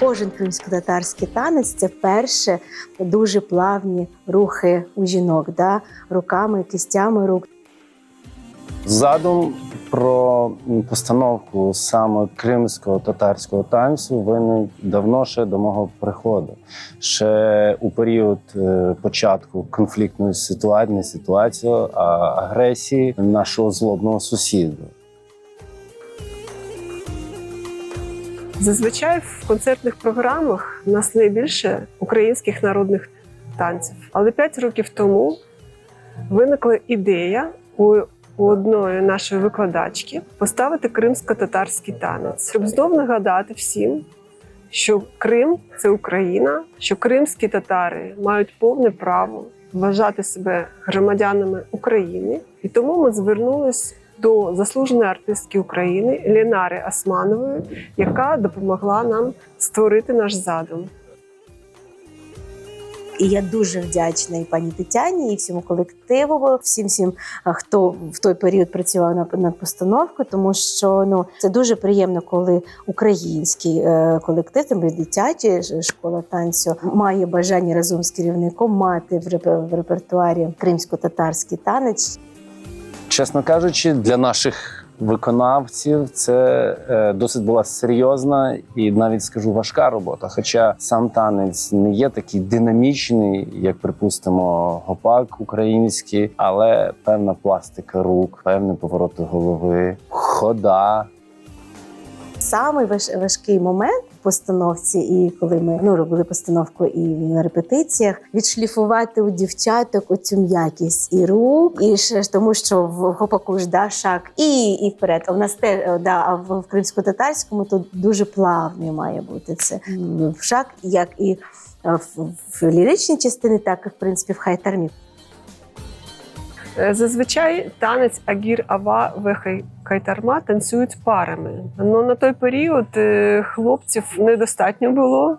кожен кримсько-татарський танець це перше дуже плавні рухи у жінок, да? руками, кистями рук. Задум про постановку саме кримського татарського танцю виник давно ще до мого приходу. Ще у період е, початку конфліктної ситуації, ситуації, агресії нашого злобного сусіда. Зазвичай в концертних програмах у нас найбільше українських народних танців. Але п'ять років тому виникла ідея у, одної нашої викладачки поставити кримсько-татарський танець, щоб знов нагадати всім, що Крим це Україна, що кримські татари мають повне право вважати себе громадянами України, і тому ми звернулись до заслуженої артистки України Лінари Османової, яка допомогла нам створити наш задум. І я дуже вдячна і пані Тетяні, і всьому колективу, всім всім, хто в той період працював над, постановкою, тому що ну це дуже приємно, коли український е, колектив, там і школа танцю, має бажання разом з керівником мати в репертуарі кримсько-татарський танець. Чесно кажучи, для наших виконавців це е, досить була серйозна і навіть скажу важка робота. Хоча сам танець не є такий динамічний, як припустимо, гопак український, але певна пластика рук, певні повороти голови, хода. Самий важ- важкий момент в постановці, і коли ми ну, робили постановку і на репетиціях, відшліфувати у дівчаток оцю м'якість і рук, і ж тому, що в гопаку ж да, шаг і, і вперед. А в нас те, да, а в, в кримсько-татарському то дуже плавний має бути це м, шаг, як і е, в, в ліричній частині, так і в принципі в хайтармі. Е, Зазвичай танець Агір Ава Вехай Кайтарма танцюють парами. Ну на той період е, хлопців недостатньо було,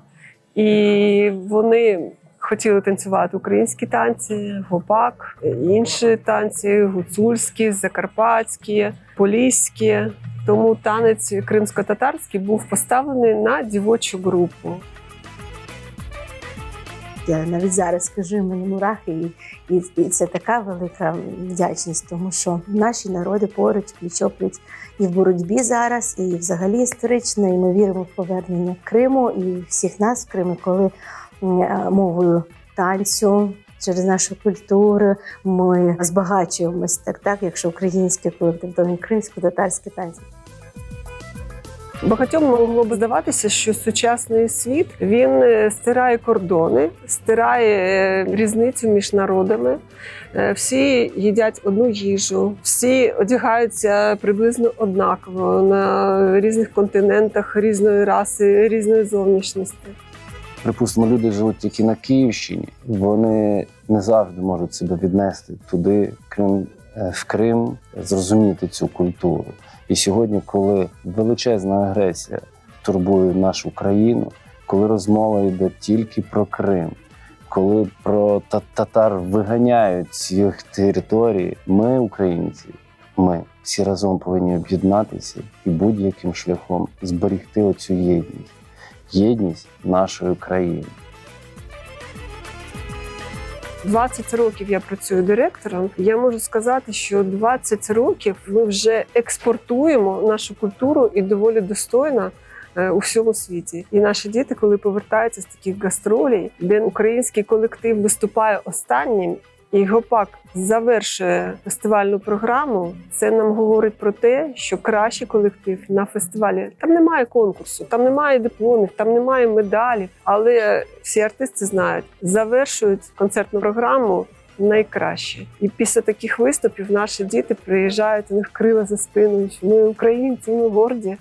і вони хотіли танцювати українські танці, гопак, інші танці, гуцульські, закарпатські, поліські. Тому танець кримсько-татарський був поставлений на дівочу групу. Я навіть зараз скажу мені мурахи, і, і, і це така велика вдячність, тому що наші народи поруч пліч-опліч і в боротьбі зараз, і взагалі історично. І ми віримо в повернення Криму і всіх нас в Криму, коли е, мовою танцю. Через нашу культуру ми збагачуємось так, так, якщо то він кримсько-татарський танці. Багатьом могло б здаватися, що сучасний світ він е, стирає кордони, стирає е, різницю між народами. Е, Всі їдять одну їжу, всі одягаються приблизно однаково на різних континентах різної раси, різної зовнішності. Припустимо, люди живуть тільки на Київщині. Вони не завжди можуть себе віднести туди, Крим, е, в Крим, зрозуміти цю культуру. І сьогодні, коли величезна агресія турбує нашу країну, коли розмова йде тільки про Крим, коли про татар виганяють з їх території, ми, українці, ми всі разом повинні об'єднатися і будь-яким шляхом зберегти оцю єдність єдність нашої країни. 20 років я працюю директором. Я можу сказати, що 20 років ми вже експортуємо нашу культуру і доволі достойно е, у всьому світі. І наші діти, коли повертаються з таких гастролей, де український колектив виступає останнім. І Гопак завершує фестивальну програму. Це нам говорить про те, що кращий колектив на фестивалі там немає конкурсу, там немає дипломів, там немає медалів. Але всі артисти знають, завершують концертну програму найкраще. І після таких виступів наші діти приїжджають, у них крила за спиною. що Ми українці, ми горді.